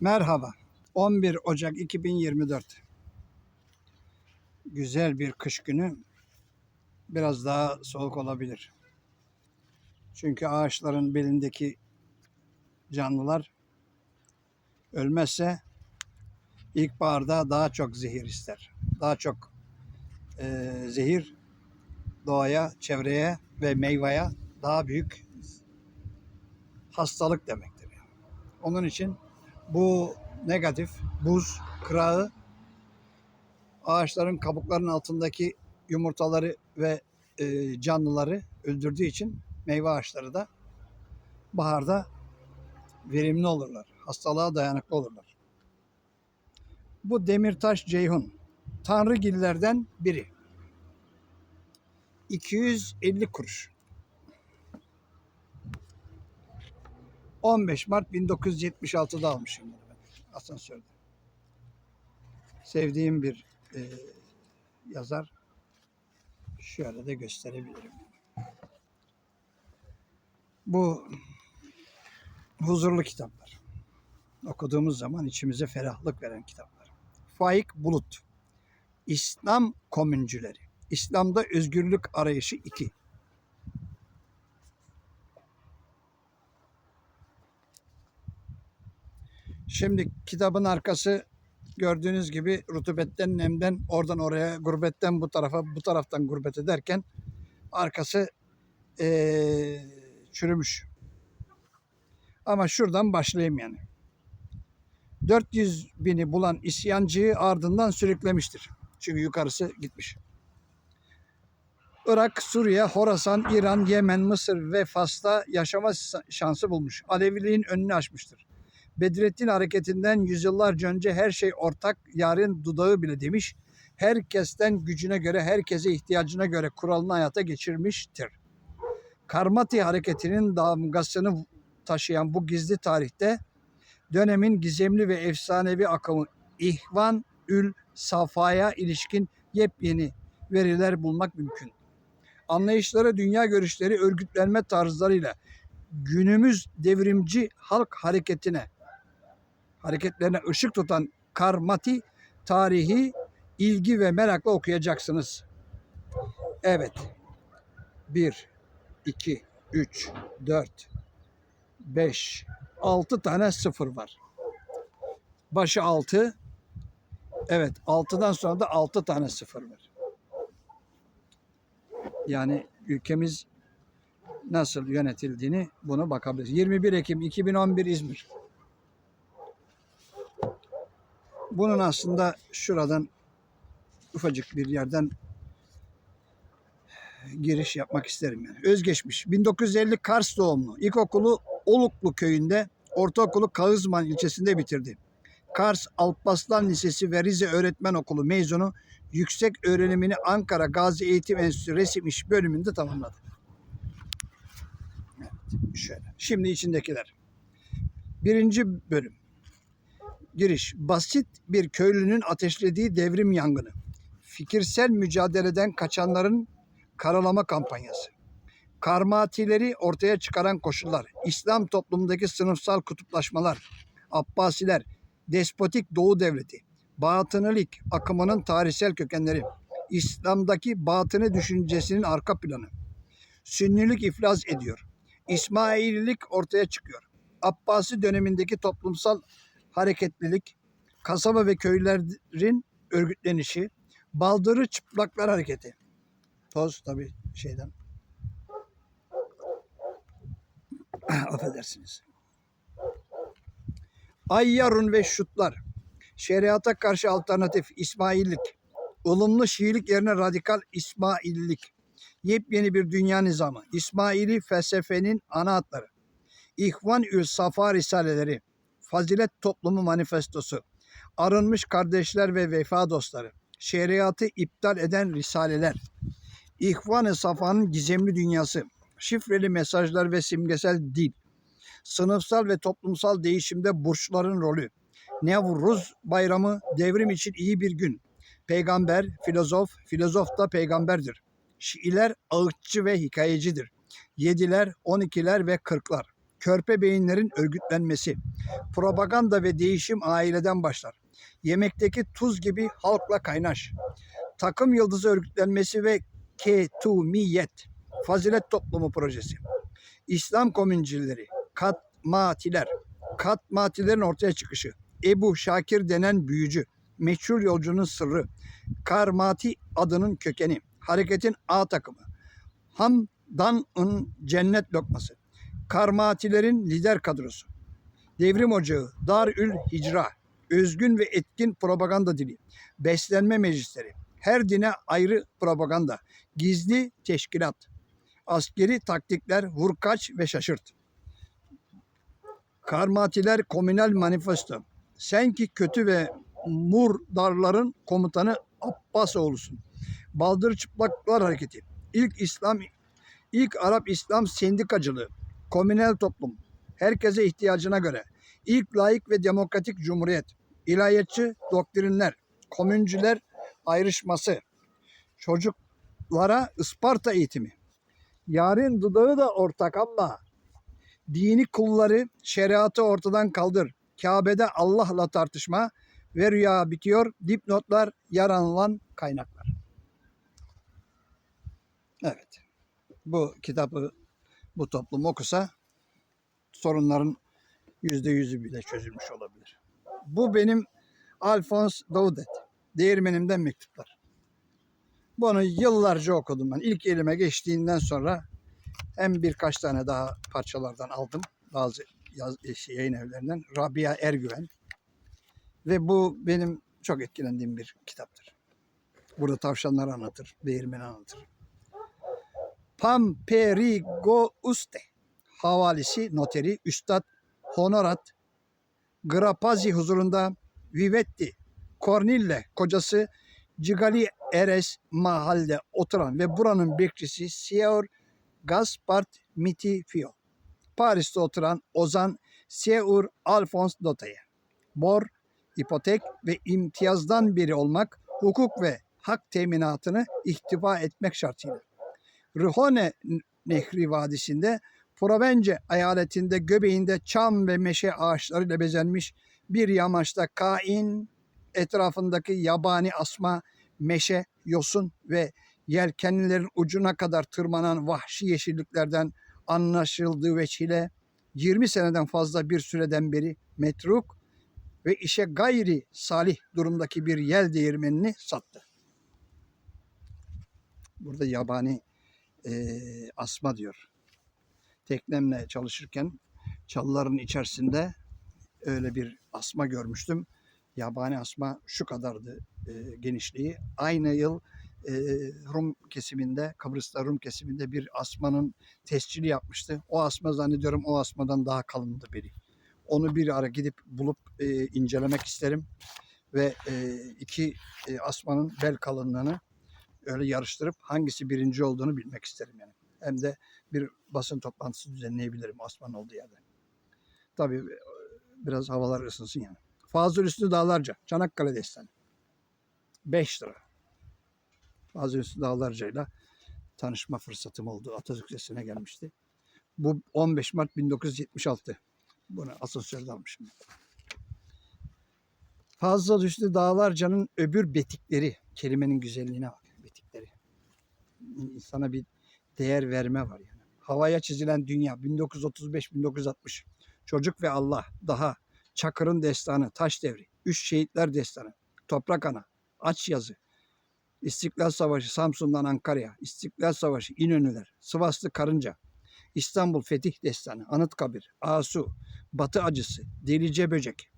Merhaba. 11 Ocak 2024. Güzel bir kış günü. Biraz daha soğuk olabilir. Çünkü ağaçların belindeki canlılar ölmezse ilkbaharda daha çok zehir ister. Daha çok eee, zehir doğaya, çevreye ve meyveye daha büyük hastalık demektir. Onun için bu negatif buz kırağı ağaçların kabuklarının altındaki yumurtaları ve e, canlıları öldürdüğü için meyve ağaçları da baharda verimli olurlar. Hastalığa dayanıklı olurlar. Bu demirtaş ceyhun tanrıgillerden biri. 250 kuruş. 15 Mart 1976'da almışım bunu ben asansörde. Sevdiğim bir e, yazar. Şöyle de gösterebilirim. Bu huzurlu kitaplar. Okuduğumuz zaman içimize ferahlık veren kitaplar. Faik Bulut. İslam komüncüleri. İslam'da özgürlük arayışı 2. Şimdi kitabın arkası gördüğünüz gibi rutubetten, nemden, oradan oraya, gurbetten bu tarafa, bu taraftan gurbet ederken arkası eee, çürümüş. Ama şuradan başlayayım yani. 400 bini bulan isyancıyı ardından sürüklemiştir. Çünkü yukarısı gitmiş. Irak, Suriye, Horasan, İran, Yemen, Mısır ve Fas'ta yaşama şansı bulmuş. Aleviliğin önünü açmıştır. Bedrettin hareketinden yüzyıllarca önce her şey ortak, yarın dudağı bile demiş. Herkesten gücüne göre, herkese ihtiyacına göre kuralını hayata geçirmiştir. Karmati hareketinin damgasını taşıyan bu gizli tarihte dönemin gizemli ve efsanevi akımı İhvan Ül Safa'ya ilişkin yepyeni veriler bulmak mümkün. Anlayışları, dünya görüşleri, örgütlenme tarzlarıyla günümüz devrimci halk hareketine hareketlerine ışık tutan Karmati tarihi ilgi ve merakla okuyacaksınız. Evet. 1 2 3 4 5 6 tane sıfır var. Başı 6. Evet, 6'dan sonra da 6 tane sıfır var. Yani ülkemiz nasıl yönetildiğini bunu bakabiliriz. 21 Ekim 2011 İzmir. Bunun aslında şuradan ufacık bir yerden giriş yapmak isterim yani. Özgeçmiş. 1950 Kars doğumlu. İlkokulu Oluklu köyünde, ortaokulu Kağızman ilçesinde bitirdi. Kars Alparslan Lisesi ve Rize Öğretmen Okulu mezunu yüksek öğrenimini Ankara Gazi Eğitim Enstitüsü Resim İş bölümünde tamamladı. Evet, şöyle. Şimdi içindekiler. Birinci bölüm. Giriş. Basit bir köylünün ateşlediği devrim yangını. Fikirsel mücadeleden kaçanların karalama kampanyası. Karmatileri ortaya çıkaran koşullar. İslam toplumundaki sınıfsal kutuplaşmalar. Abbasiler, despotik Doğu Devleti, Batınilik akımının tarihsel kökenleri, İslam'daki batını düşüncesinin arka planı, Sünnilik iflas ediyor, İsmaililik ortaya çıkıyor, Abbasi dönemindeki toplumsal hareketlilik, kasaba ve köylerin örgütlenişi, baldırı çıplaklar hareketi, toz tabii şeyden, affedersiniz. Ayyarun ve şutlar. Şeriata karşı alternatif İsmaillik. ılımlı Şiilik yerine radikal İsmaillik. Yepyeni bir dünya nizamı. İsmaili felsefenin ana hatları. İhvan Ül Safa Risaleleri. Fazilet Toplumu Manifestosu. Arınmış kardeşler ve vefa dostları. Şeriatı iptal eden risaleler. İhvan-ı Safa'nın gizemli dünyası. Şifreli mesajlar ve simgesel dil sınıfsal ve toplumsal değişimde burçların rolü. Nevruz bayramı devrim için iyi bir gün. Peygamber, filozof, filozof da peygamberdir. Şiiler ağıtçı ve hikayecidir. Yediler, on ikiler ve kırklar. Körpe beyinlerin örgütlenmesi. Propaganda ve değişim aileden başlar. Yemekteki tuz gibi halkla kaynaş. Takım yıldızı örgütlenmesi ve ketumiyet. Fazilet toplumu projesi. İslam komüncileri, katmatiler, katmatilerin ortaya çıkışı. Ebu Şakir denen büyücü, meçhul yolcunun sırrı, Karmati adının kökeni, hareketin A takımı, Hamdan'ın cennet lokması, Karmatilerin lider kadrosu, devrim ocağı, Darül Hicra, özgün ve etkin propaganda dili, beslenme meclisleri, her dine ayrı propaganda, gizli teşkilat, askeri taktikler, vurkaç ve şaşırt. Karmatiler Komünel Manifesto. Sen ki kötü ve murdarların komutanı Abbasoğlu'sun. Baldır Çıplaklar Hareketi. İlk İslam ilk Arap İslam sendikacılığı. Komünel toplum. Herkese ihtiyacına göre. İlk layık ve demokratik cumhuriyet. İlahiyatçı doktrinler. Komüncüler ayrışması. Çocuklara Isparta eğitimi. Yarın dudağı da ortak ama dini kulları şeriatı ortadan kaldır. Kabe'de Allah'la tartışma ve rüya bitiyor. Dipnotlar yaranılan kaynaklar. Evet. Bu kitabı bu toplum okusa sorunların yüzde yüzü bile çözülmüş olabilir. Bu benim Alphonse Daudet. Değirmenimden mektuplar. Bunu yıllarca okudum ben. İlk elime geçtiğinden sonra hem birkaç tane daha parçalardan aldım. Bazı yaz, şey, yayın evlerinden. Rabia Ergüven. Ve bu benim çok etkilendiğim bir kitaptır. Burada tavşanları anlatır, değirmeni anlatır. Pamperigo Uste havalisi noteri Üstad Honorat Grapazi huzurunda Vivetti Cornille kocası Cigali Eres mahalde oturan ve buranın bekçisi Sieur Gaspard Mitifio. Paris'te oturan Ozan Sieur Alphonse Dota'ya. Bor, ipotek ve imtiyazdan biri olmak, hukuk ve hak teminatını ihtiva etmek şartıyla. Rihone Nehri Vadisi'nde Provence eyaletinde göbeğinde çam ve meşe ağaçlarıyla bezenmiş bir yamaçta kain etrafındaki yabani asma, meşe, yosun ve yelkenlilerin ucuna kadar tırmanan vahşi yeşilliklerden anlaşıldığı veçile 20 seneden fazla bir süreden beri metruk ve işe gayri salih durumdaki bir yel değirmenini sattı. Burada yabani e, asma diyor. Teknemle çalışırken çalıların içerisinde öyle bir asma görmüştüm. Yabani asma şu kadardı e, genişliği. Aynı yıl e, Rum kesiminde, Kıbrıs'ta Rum kesiminde bir asmanın tescili yapmıştı. O asma zannediyorum o asmadan daha kalındı biri. Onu bir ara gidip bulup e, incelemek isterim. Ve e, iki e, asmanın bel kalınlığını öyle yarıştırıp hangisi birinci olduğunu bilmek isterim yani. Hem de bir basın toplantısı düzenleyebilirim asmanın olduğu yerde. Tabii e, biraz havalar ısınsın yani. Fazıl Üstü Dağlarca, Çanakkale Destanı. 5 lira. Fazıl Üstü Dağlarca'yla tanışma fırsatım oldu. Atatürk Lisesi'ne gelmişti. Bu 15 Mart 1976. Bunu asosyalde almışım. Fazıl Üstü Dağlarca'nın öbür betikleri. Kelimenin güzelliğine bak. İnsana bir değer verme var yani. Havaya çizilen dünya 1935-1960. Çocuk ve Allah daha Çakır'ın destanı, Taş Devri, Üç Şehitler Destanı, Toprak Ana, Aç Yazı, İstiklal Savaşı Samsun'dan Ankara'ya, İstiklal Savaşı İnönüler, Sivaslı Karınca, İstanbul Fetih Destanı, Anıtkabir, Asu, Batı Acısı, Delice Böcek,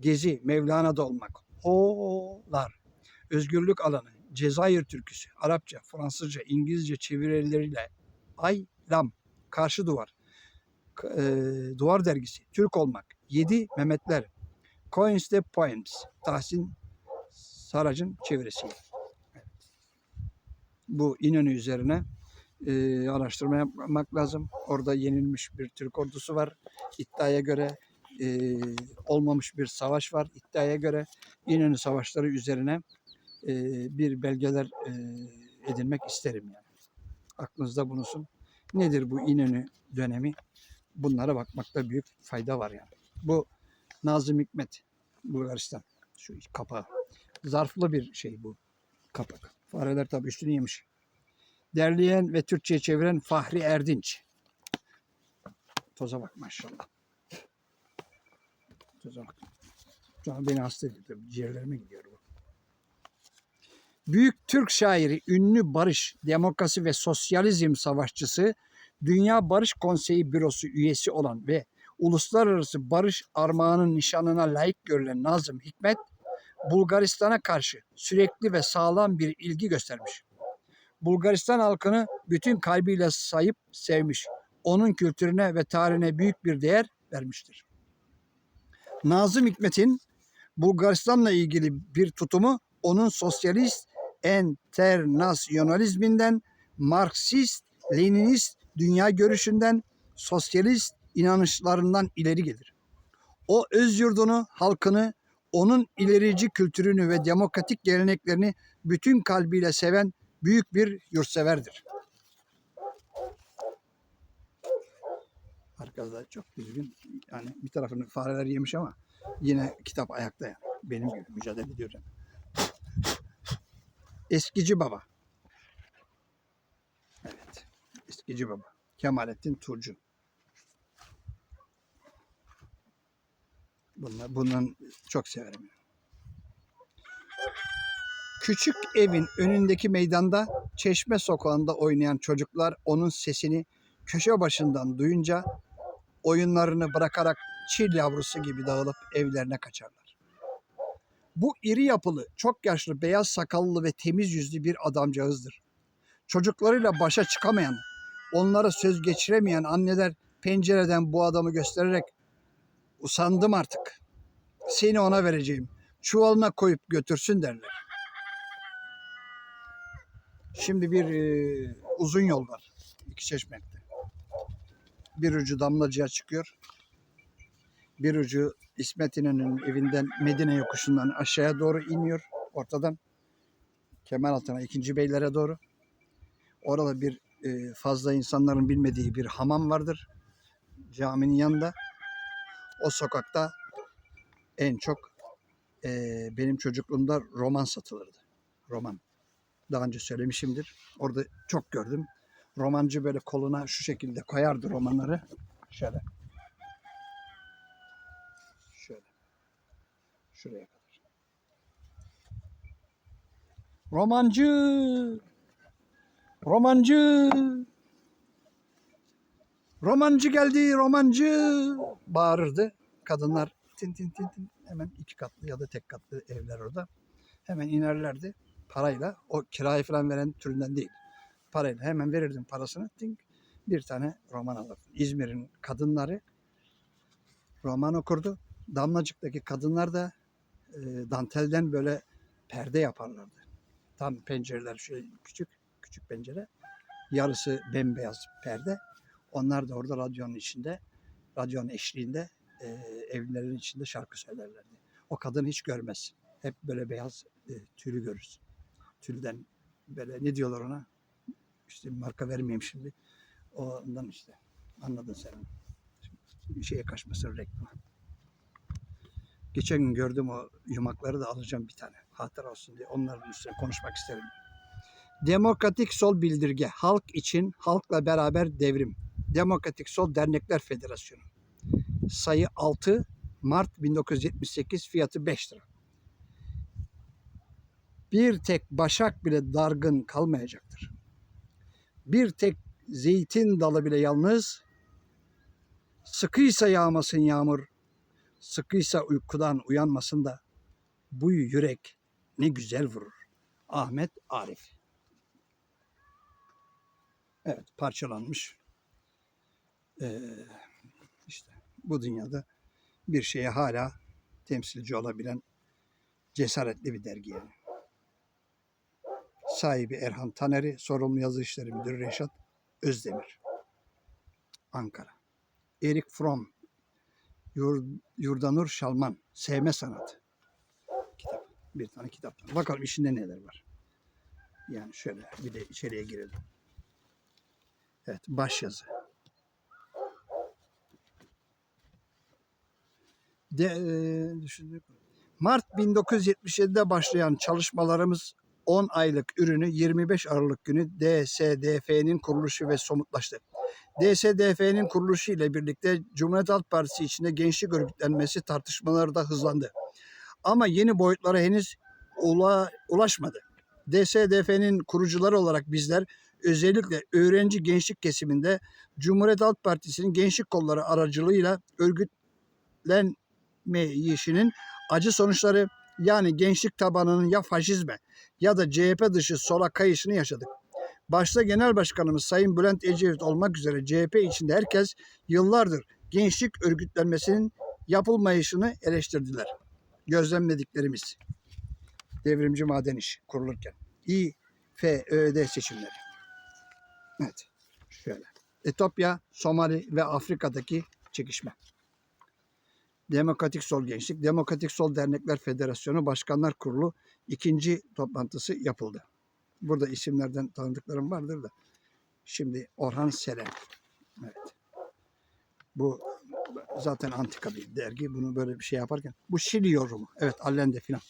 Gezi, Mevlana'da olmak, Ho'lar, Özgürlük Alanı, Cezayir Türküsü, Arapça, Fransızca, İngilizce çevirileriyle Aylam, Karşı Duvar, e, Duvar Dergisi, Türk Olmak, Yedi Mehmetler, Coins the Poems, Tahsin Sarac'ın çevirisi. Evet. Bu İnönü üzerine e, araştırma yapmak lazım. Orada yenilmiş bir Türk ordusu var. İddiaya göre e, olmamış bir savaş var. İddiaya göre İnönü savaşları üzerine e, bir belgeler e, edinmek isterim yani. Aklınızda bulunsun. Nedir bu İnönü dönemi? bunlara bakmakta büyük fayda var yani. Bu Nazım Hikmet Bulgaristan. Şu kapağı. Zarflı bir şey bu kapak. Fareler tabii üstünü yemiş. Derleyen ve Türkçe'ye çeviren Fahri Erdinç. Toza bak maşallah. Toza bak. An beni hasta ediyor. Ciğerlerime gidiyor. Büyük Türk şairi, ünlü barış, demokrasi ve sosyalizm savaşçısı, Dünya Barış Konseyi Bürosu üyesi olan ve Uluslararası Barış Armağanı nişanına layık görülen Nazım Hikmet, Bulgaristan'a karşı sürekli ve sağlam bir ilgi göstermiş. Bulgaristan halkını bütün kalbiyle sayıp sevmiş. Onun kültürüne ve tarihine büyük bir değer vermiştir. Nazım Hikmet'in Bulgaristan'la ilgili bir tutumu onun sosyalist enternasyonalizminden, Marksist, Leninist dünya görüşünden, sosyalist inanışlarından ileri gelir. O öz yurdunu, halkını, onun ilerici kültürünü ve demokratik geleneklerini bütün kalbiyle seven büyük bir yurtseverdir. Arkadaşlar çok düzgün. Yani bir tarafını fareler yemiş ama yine kitap ayakta yani. Benim gibi mücadele ediyor. yani. Eskici Baba. Evet. Eskici Baba. Kemalettin Turcu. Bunlar, bundan çok severim. Küçük evin önündeki meydanda çeşme sokağında oynayan çocuklar onun sesini köşe başından duyunca oyunlarını bırakarak çil yavrusu gibi dağılıp evlerine kaçarlar. Bu iri yapılı, çok yaşlı, beyaz sakallı ve temiz yüzlü bir adamcağızdır. Çocuklarıyla başa çıkamayan, onlara söz geçiremeyen anneler pencereden bu adamı göstererek usandım artık. Seni ona vereceğim. Çuvalına koyup götürsün derler. Şimdi bir e, uzun yol var. İki çeşmekte. Bir ucu Damlacı'ya çıkıyor. Bir ucu İsmet İnönü'nün evinden Medine yokuşundan aşağıya doğru iniyor. Ortadan Kemeraltı'na ikinci beylere doğru. Orada bir e, fazla insanların bilmediği bir hamam vardır. Caminin yanında. O sokakta en çok e, benim çocukluğumda roman satılırdı. Roman. Daha önce söylemişimdir. Orada çok gördüm. Romancı böyle koluna şu şekilde koyardı romanları. Şöyle. Şuraya kadar. Romancı! Romancı! Romancı geldi, romancı! Bağırırdı. Kadınlar tin tin tin tin hemen iki katlı ya da tek katlı evler orada. Hemen inerlerdi parayla. O kirayı falan veren türünden değil. Parayla hemen verirdim parasını. Ting, bir tane roman alırdım. İzmir'in kadınları roman okurdu. Damlacık'taki kadınlar da e, dantelden böyle perde yaparlardı. Tam pencereler şöyle küçük küçük pencere. Yarısı bembeyaz perde. Onlar da orada radyonun içinde, radyonun eşliğinde e, evlerin içinde şarkı söylerlerdi. O kadın hiç görmez. Hep böyle beyaz e, tülü görürsün. Tülden böyle ne diyorlar ona? İşte marka vermeyeyim şimdi. Ondan işte. Anladın sen. onu. Şeye kaçmasın reklama. Geçen gün gördüm o yumakları da alacağım bir tane. Hatıra olsun diye. Onların üstüne konuşmak isterim. Demokratik Sol Bildirge. Halk için, halkla beraber devrim. Demokratik Sol Dernekler Federasyonu. Sayı 6 Mart 1978 fiyatı 5 lira. Bir tek başak bile dargın kalmayacaktır. Bir tek zeytin dalı bile yalnız, sıkıysa yağmasın yağmur, sıkıysa uykudan uyanmasın da bu yürek ne güzel vurur. Ahmet Arif. Evet parçalanmış. Ee, işte bu dünyada bir şeye hala temsilci olabilen cesaretli bir dergi yani. Sahibi Erhan Taneri, sorumlu yazı işleri müdürü Reşat Özdemir. Ankara. Erik Fromm, Yur, Yurdanur Şalman. Sevme Sanatı. Kitap. Bir tane kitap. Bakalım içinde neler var. Yani şöyle bir de içeriye girelim. Evet başyazı. De, e, düşündük. Mart 1977'de başlayan çalışmalarımız 10 aylık ürünü 25 Aralık günü DSDF'nin kuruluşu ve somutlaştı. DSDF'nin kuruluşu ile birlikte Cumhuriyet Halk Partisi içinde gençlik örgütlenmesi tartışmaları da hızlandı. Ama yeni boyutlara henüz ula, ulaşmadı. DSDF'nin kurucuları olarak bizler özellikle öğrenci gençlik kesiminde Cumhuriyet Halk Partisi'nin gençlik kolları aracılığıyla örgütlenmeyişinin acı sonuçları yani gençlik tabanının ya faşizme ya da CHP dışı sola kayışını yaşadık. Başta Genel Başkanımız Sayın Bülent Ecevit olmak üzere CHP içinde herkes yıllardır gençlik örgütlenmesinin yapılmayışını eleştirdiler. Gözlemlediklerimiz devrimci maden iş kurulurken. İFÖD seçimleri. Evet. Şöyle. Etiyopya, Somali ve Afrika'daki çekişme. Demokratik Sol Gençlik, Demokratik Sol Dernekler Federasyonu Başkanlar Kurulu ikinci toplantısı yapıldı. Burada isimlerden tanıdıklarım vardır da. Şimdi Orhan Selen. Evet. Bu zaten antika bir dergi. Bunu böyle bir şey yaparken. Bu Şili yorumu. Evet Allende filan.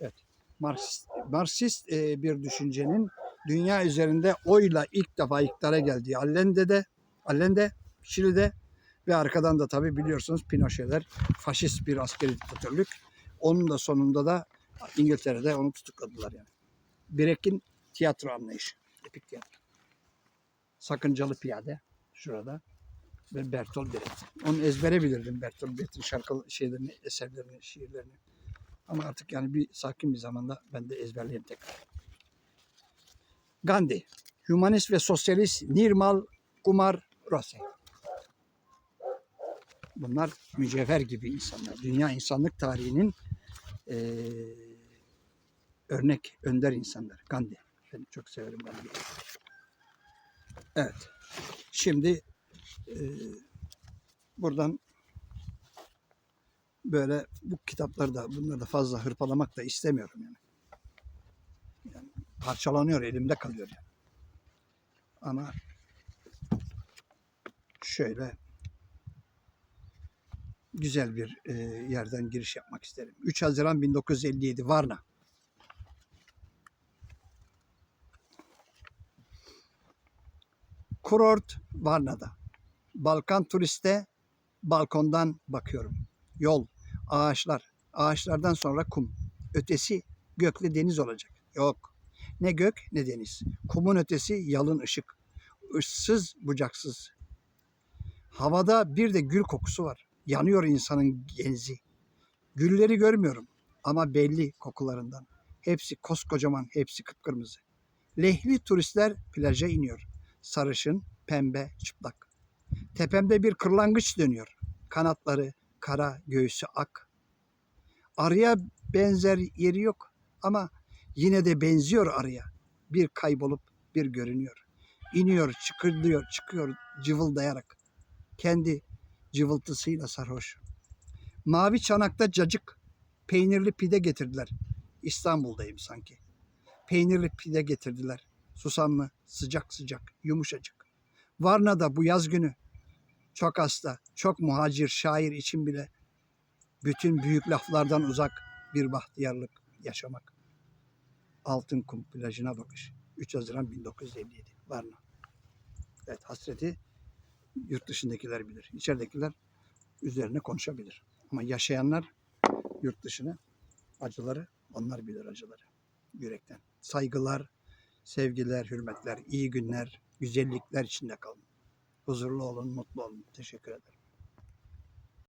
Evet. Marksist, Marksist e, bir düşüncenin dünya üzerinde oyla ilk defa iktidara geldiği Allende'de, Allende, Şili'de ve arkadan da tabii biliyorsunuz Pinochet'ler faşist bir askeri diktatörlük. Onun da sonunda da İngiltere'de onu tutukladılar yani. Brecht'in tiyatro anlayışı. Epik tiyatro. Sakıncalı Piyade şurada ve Bertolt Brecht. Onu ezbere bilirdim Bertolt Brecht'in şarkı şeylerini, eserlerini, şiirlerini. Ama artık yani bir sakin bir zamanda ben de ezberleyeyim tekrar. Gandhi, Humanist ve Sosyalist Nirmal Kumar Rose. Bunlar mücevher gibi insanlar. Dünya insanlık tarihinin eee, örnek, önder insanlar. Gandhi. Ben çok severim Gandhi'yi. Evet. Şimdi eee, buradan böyle bu kitapları da bunları da fazla hırpalamak da istemiyorum yani. yani parçalanıyor, elimde kalıyor yani. Ama şöyle güzel bir e, yerden giriş yapmak isterim. 3 Haziran 1957 Varna. Kurort Varna'da. Balkan turiste balkondan bakıyorum. Yol, ağaçlar, ağaçlardan sonra kum. Ötesi gökle deniz olacak. Yok. Ne gök ne deniz. Kumun ötesi yalın ışık. Işsız bucaksız. Havada bir de gül kokusu var. Yanıyor insanın genzi. Gülleri görmüyorum ama belli kokularından. Hepsi koskocaman, hepsi kıpkırmızı. Lehli turistler plaja iniyor. Sarışın, pembe, çıplak. Tepemde bir kırlangıç dönüyor. Kanatları kara, göğsü ak. Arıya benzer yeri yok ama yine de benziyor arıya. Bir kaybolup bir görünüyor. İniyor, çıkılıyor, çıkıyor cıvıldayarak. Kendi cıvıltısıyla sarhoş. Mavi çanakta cacık, peynirli pide getirdiler. İstanbul'dayım sanki. Peynirli pide getirdiler. Susamlı, sıcak sıcak, yumuşacık. Varna'da bu yaz günü çok hasta, çok muhacir şair için bile bütün büyük laflardan uzak bir bahtiyarlık yaşamak. Altın Kum plajına bakış. 3 Haziran 1957 Varna. Evet hasreti yurt dışındakiler bilir. İçeridekiler üzerine konuşabilir. Ama yaşayanlar yurt dışını acıları onlar bilir acıları yürekten. Saygılar, sevgiler, hürmetler, iyi günler, güzellikler içinde kalın. Huzurlu olun, mutlu olun. Teşekkür ederim.